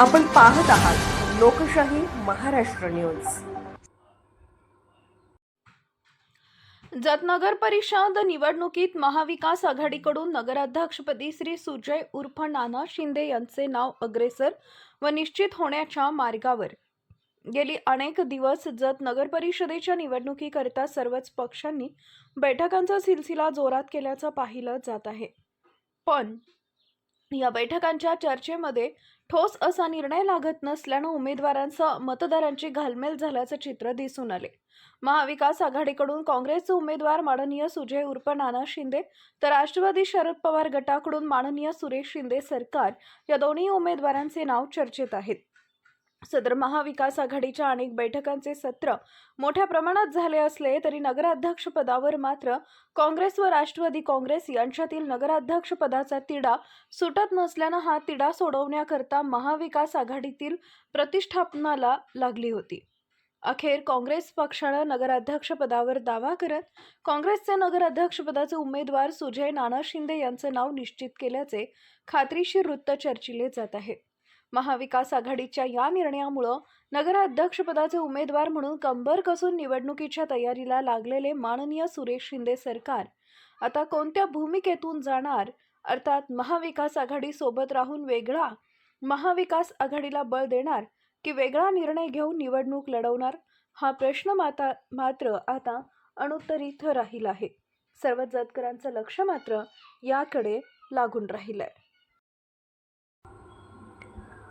आपण पाहत आहात लोकशाही महाराष्ट्र न्यूज. जत नगर परिषद निवडणुकीत महाविकास आघाडीकडून नगराध्यक्षपदी श्री सुजय उर्फ नाना शिंदे यांचे नाव अग्रेसर व निश्चित होण्याच्या मार्गावर. गेली अनेक दिवस जत नगर परिषदेच्या निवडणुकीकरिता सर्वच पक्षांनी बैठकांचा सिलसिला जोरात केल्याचं पाहिलं जात आहे. पण या बैठकांच्या चर्चेमध्ये ठोस असा निर्णय लागत नसल्यानं उमेदवारांसह मतदारांची घालमेल झाल्याचं चित्र दिसून आले. महाविकास आघाडीकडून काँग्रेसचे उमेदवार माननीय सुजय उर्फ नाना शिंदे तर राष्ट्रवादी शरद पवार गटाकडून माननीय सुरेश शिंदे सरकार या दोन्ही उमेदवारांचे नाव चर्चेत आहेत. सदर महाविकास आघाडीच्या अनेक बैठकांचे सत्र मोठ्या प्रमाणात झाले असले तरी नगराध्यक्षपदावर मात्र काँग्रेस व राष्ट्रवादी काँग्रेस यांच्यातील नगराध्यक्षपदाचा तिढा सुटत नसल्यानं हा तिढा सोडवण्याकरता महाविकास आघाडीतील प्रतिष्ठापनाला लागली होती. अखेर काँग्रेस पक्षानं नगराध्यक्षपदावर दावा करत काँग्रेसचे नगराध्यक्षपदाचे उमेदवार सुजय नाना शिंदे यांचं नाव निश्चित केल्याचे खात्रीशीर वृत्त चर्चिले जात आहे. महाविकास आघाडीच्या या निर्णयामुळं नगराध्यक्षपदाचे उमेदवार म्हणून कंबर कसून निवडणुकीच्या तयारीला लागलेले माननीय सुरेश शिंदे सरकार आता कोणत्या भूमिकेतून जाणार? अर्थात महाविकास आघाडी सोबत राहून वेगळा महाविकास आघाडीला बळ देणार की वेगळा निर्णय घेऊन निवडणूक लढवणार? हा प्रश्न माता मात्र आता अनुत्तरित राहील आहे. सर्व जतकरांचं लक्ष मात्र याकडे लागून राहिलं आहे